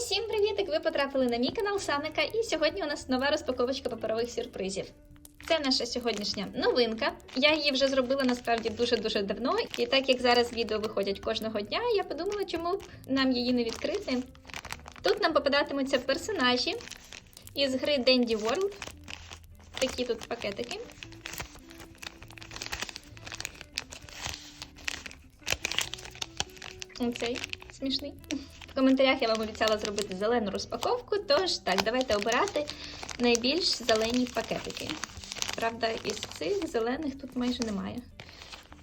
Усім привітик! Ви потрапили на мій канал Саника, і сьогодні у нас нова розпаковочка паперових сюрпризів. Це наша сьогоднішня новинка. Я її вже зробила насправді дуже-дуже давно. І так як зараз відео виходять кожного дня, я подумала, чому б нам її не відкрити. Тут нам попадатимуться персонажі із гри Dandy World. Такі тут пакетики. Оцей смішний. В коментарях я вам обіцяла зробити зелену розпаковку, тож так, давайте обирати найбільш зелені пакетики. Правда, із цих зелених тут майже немає.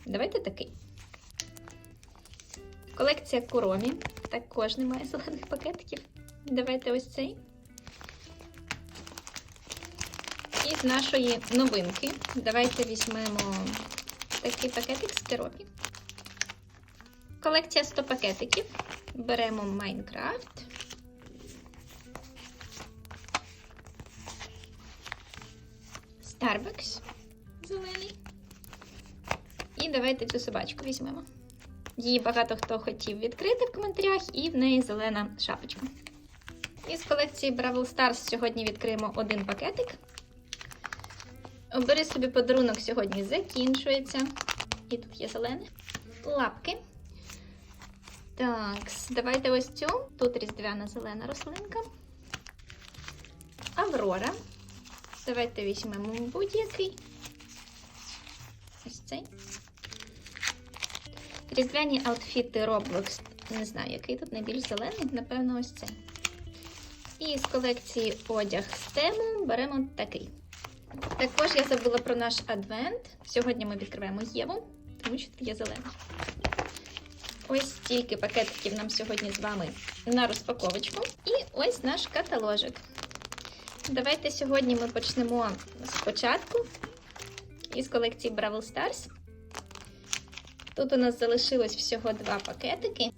Давайте такий. Колекція Куромі. Також немає зелених пакетиків. Давайте ось цей. І з нашої новинки. Давайте візьмемо такий пакетик з тиропі. Колекція 100 пакетиків. Беремо Майнкрафт. Starbucks зелений. І давайте цю собачку візьмемо. Її багато хто хотів відкрити в коментарях, і в неї зелена шапочка. Із колекції Бравл Stars сьогодні відкриємо один пакетик. Обери собі подарунок сьогодні закінчується. І тут є зелене. Лапки. Так, давайте ось цю. Тут різдвяна зелена рослинка. Аврора. Давайте візьмемо будь-який. Ось цей. Різдвяні аутфіти Roblox. Не знаю, який тут найбільш зелений, напевно, ось цей. І з колекції одяг з тему беремо такий. Також я забула про наш адвент. Сьогодні ми відкриваємо Єву, тому що тут є зелений. Ось стільки пакетиків нам сьогодні з вами на розпаковочку. І ось наш каталожик. Давайте сьогодні ми почнемо спочатку із колекції Бравл Stars. Тут у нас залишилось всього два пакетики.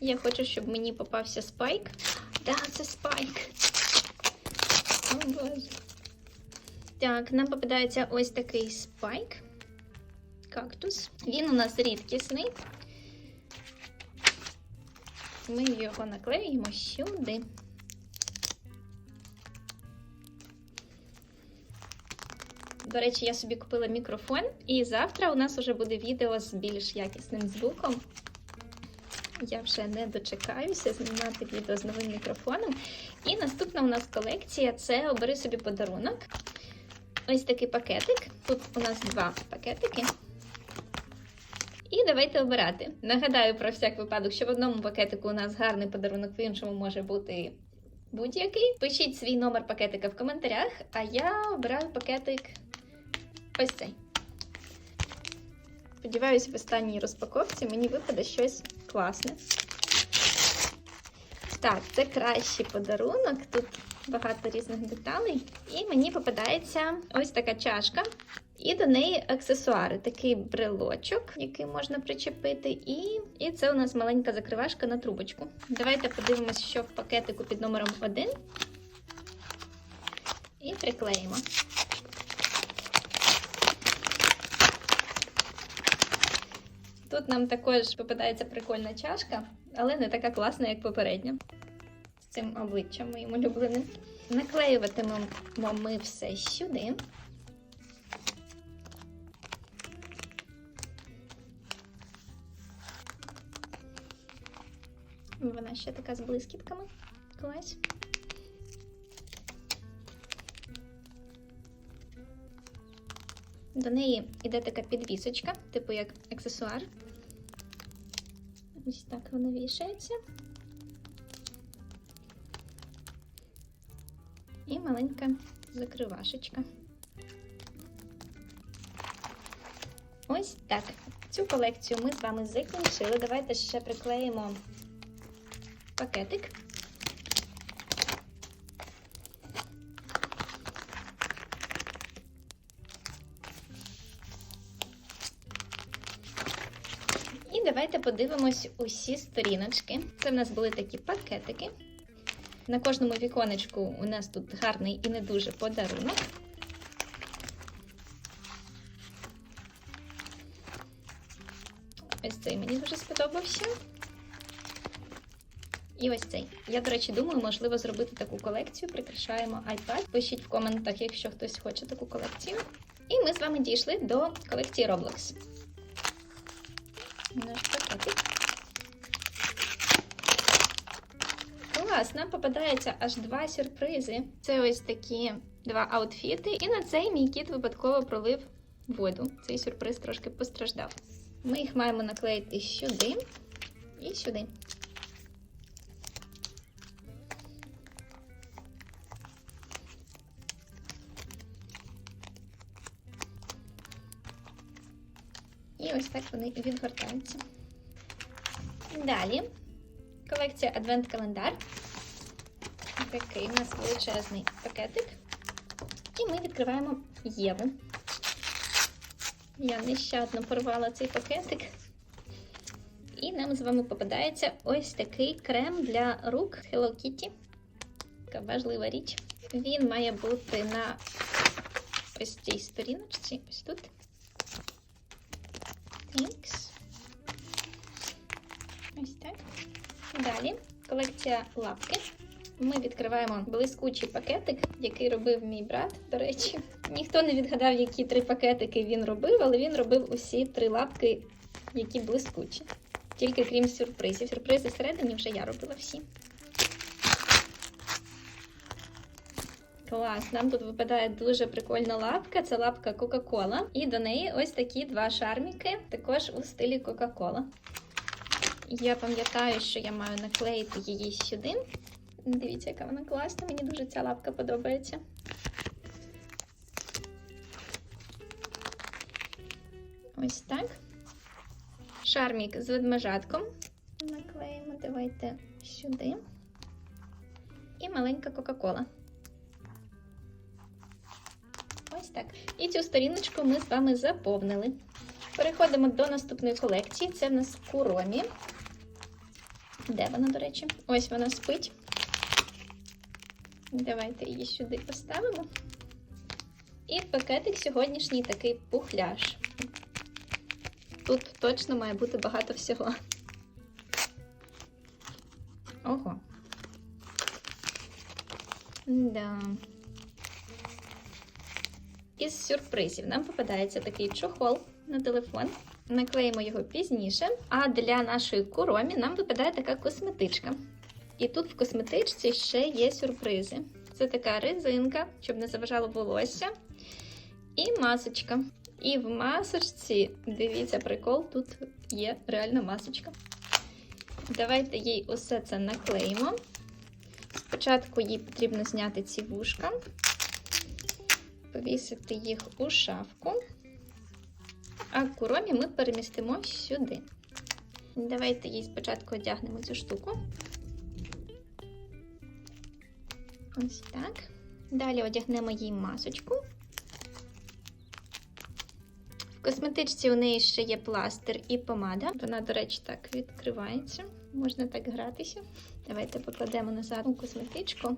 Я хочу, щоб мені попався спайк. Так, це спайк. О, Боже. Так, нам попадається ось такий спайк. Кактус. Він у нас рідкісний. Ми його наклеїмо сюди. До речі, я собі купила мікрофон, і завтра у нас вже буде відео з більш якісним звуком. Я вже не дочекаюся знімати відео з новим мікрофоном. І наступна у нас колекція це обери собі подарунок. Ось такий пакетик. Тут у нас два пакетики. Давайте обирати. Нагадаю про всяк випадок, що в одному пакетику у нас гарний подарунок, в іншому може бути будь-який. Пишіть свій номер пакетика в коментарях, а я обираю пакетик ось цей. Сподіваюсь, в останній розпаковці мені випаде щось класне. Так, це кращий подарунок. Тут багато різних деталей. І мені попадається ось така чашка. І до неї аксесуари, такий брелочок, який можна причепити, і і це у нас маленька закривашка на трубочку. Давайте подивимось, що в пакетику під номером 1. І приклеїмо. Тут нам також попадається прикольна чашка, але не така класна, як попередня. З цим обличчям моїм улюбленим. Наклеюватимемо ми все сюди. Вона ще така з блискітками. Клас. До неї йде така підвісочка, типу як аксесуар. Ось так вона вішається. І маленька закривашечка. Ось так. Цю колекцію ми з вами закінчили. Давайте ще приклеїмо пакетик. І давайте подивимось усі сторіночки. Це в нас були такі пакетики. На кожному віконечку у нас тут гарний і не дуже подарунок. Ось цей мені дуже сподобався. І ось цей. Я, до речі, думаю, можливо, зробити таку колекцію. Прикрашаємо iPad. Пишіть в коментах, якщо хтось хоче таку колекцію. І ми з вами дійшли до колекції Roblox. Наш пакетик. Клас, нам попадається аж два сюрпризи. Це ось такі два аутфіти. І на цей мій кіт випадково пролив воду. Цей сюрприз трошки постраждав. Ми їх маємо наклеїти сюди і сюди. І ось так вони відгортаються. Далі колекція Адвент-календар. Такий у нас величезний пакетик. І ми відкриваємо Єву. Я нещадно порвала цей пакетик. І нам з вами попадається ось такий крем для рук Hello Kitty. Така важлива річ. Він має бути на ось цій сторіночці, ось тут. Thanks. Ось так. Далі колекція лапки. Ми відкриваємо блискучий пакетик, який робив мій брат, до речі. Ніхто не відгадав, які три пакетики він робив, але він робив усі три лапки, які блискучі. Тільки крім сюрпризів. Сюрпризи всередині вже я робила всі. Клас, нам тут випадає дуже прикольна лапка. Це лапка Кока-Кола. І до неї ось такі два шарміки, також у стилі Кока-Кола. Я пам'ятаю, що я маю наклеїти її сюди. Дивіться, яка вона класна, мені дуже ця лапка подобається. Ось так. Шармік з ведмежатком. Наклеїмо, давайте сюди. І маленька Кока-Кола. Так. І цю сторіночку ми з вами заповнили. Переходимо до наступної колекції. Це в нас Куромі. Де вона, до речі? Ось вона спить. Давайте її сюди поставимо. І пакетик сьогоднішній такий пухляш. Тут точно має бути багато всього. Ого. Да. Із сюрпризів нам попадається такий чохол на телефон. Наклеїмо його пізніше. А для нашої куромі нам випадає така косметичка. І тут в косметичці ще є сюрпризи. Це така резинка, щоб не заважало волосся. І масочка. І в масочці, дивіться, прикол, тут є реальна масочка. Давайте їй усе це наклеїмо. Спочатку їй потрібно зняти ці вушка, повісити їх у шафку. А куромі ми перемістимо сюди. Давайте їй спочатку одягнемо цю штуку. Ось так. Далі одягнемо їй масочку. В косметичці у неї ще є пластир і помада. Вона, до речі, так відкривається. Можна так гратися. Давайте покладемо назад у косметичку.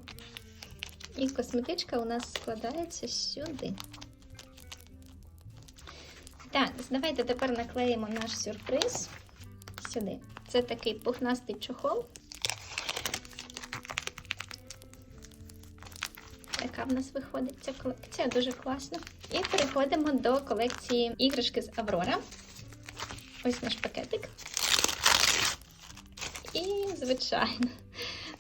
І косметичка у нас складається сюди. Так, давайте тепер наклеїмо наш сюрприз сюди. Це такий пухнастий чохол. Така в нас виходить ця колекція, дуже класна. І переходимо до колекції іграшки з Аврора. Ось наш пакетик. І, звичайно,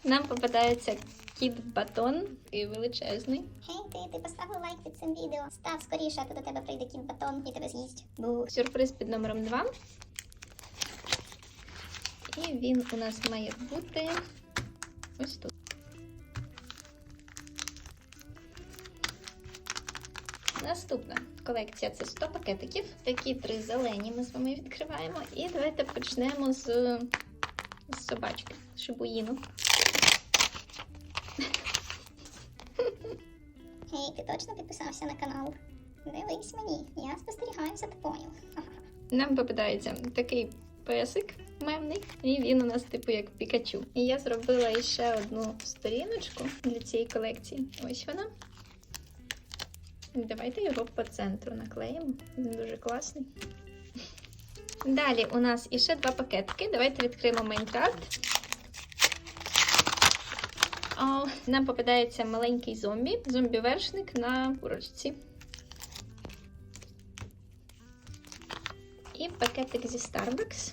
нам попадається кіт-батон, такий величезний. Гей, ти, ти поставив лайк під цим відео. Став скоріше, а то до тебе прийде кіт батон і тебе з'їсть. Бу. Сюрприз під номером 2. І він у нас має бути ось тут. Наступна колекція це 100 пакетиків. Такі три зелені ми з вами відкриваємо. І давайте почнемо з, з собачки, шибуїну. Ти точно підписався на канал? Дивись мені, я спостерігаю за тобою. Нам попадається такий песик мемний, і він у нас типу як Пікачу. І я зробила ще одну сторіночку для цієї колекції. Ось вона. Давайте його по центру наклеїмо. Він дуже класний. Далі у нас іще два пакетики. Давайте відкриємо Майнкрафт. А, нам попадається маленький зомбі, зомбі-вершник на курочці. І пакетик зі Starbucks.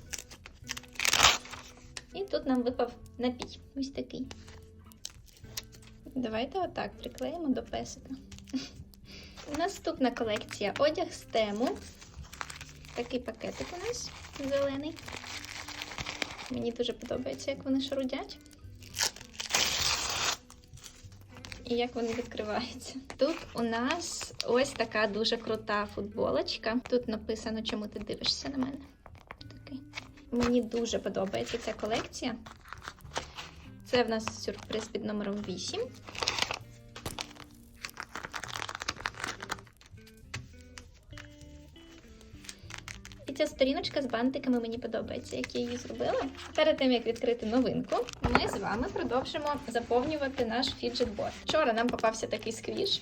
І тут нам випав напій. Ось такий. Давайте отак приклеїмо до песика. Наступна колекція одяг з тему. Такий пакетик у нас зелений. Мені дуже подобається, як вони шарудять. І як вони відкриваються. Тут у нас ось така дуже крута футболочка. Тут написано, чому ти дивишся на мене. Такий. Мені дуже подобається ця колекція. Це в нас сюрприз під номером 8. Ця сторіночка з бантиками мені подобається, як я її зробила. Перед тим як відкрити новинку, ми з вами продовжимо заповнювати наш фіджетборд. Вчора нам попався такий сквіш.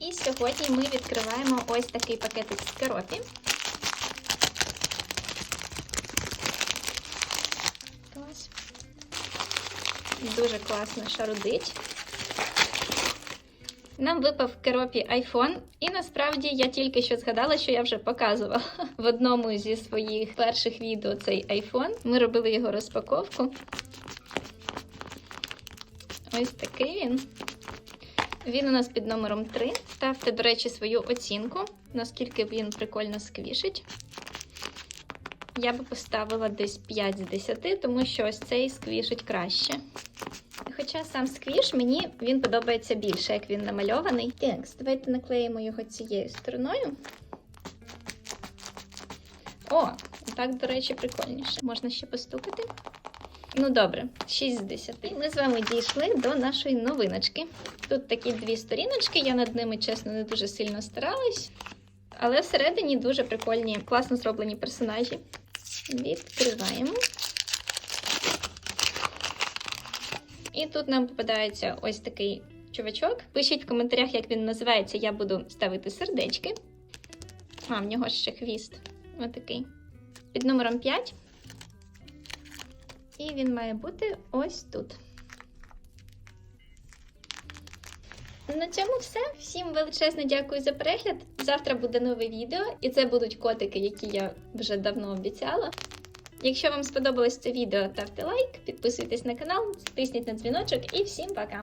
І сьогодні ми відкриваємо ось такий пакетик з керопі. Дуже класно шарудить. Нам випав в керопі iPhone, і насправді я тільки що згадала, що я вже показувала в одному зі своїх перших відео цей iPhone. Ми робили його розпаковку. Ось такий він. Він у нас під номером 3. Ставте, до речі, свою оцінку, наскільки він прикольно сквішить. Я би поставила десь 5 з 10, тому що ось цей сквішить краще. Хоча сам сквіш мені він подобається більше, як він намальований. Так, давайте наклеїмо його цією стороною. О, так, до речі, прикольніше. Можна ще постукати. Ну добре, 6 з 10. Ми з вами дійшли до нашої новиночки. Тут такі дві сторіночки, я над ними, чесно, не дуже сильно старалась. Але всередині дуже прикольні, класно зроблені персонажі. Відкриваємо. І тут нам попадається ось такий чувачок. Пишіть в коментарях, як він називається. Я буду ставити сердечки. А, в нього ще хвіст. Отакий. Під номером 5. І він має бути ось тут. На цьому все. Всім величезно дякую за перегляд. Завтра буде нове відео, і це будуть котики, які я вже давно обіцяла. Якщо вам сподобалось це відео, ставте лайк, підписуйтесь на канал, тисніть на дзвіночок і всім пока!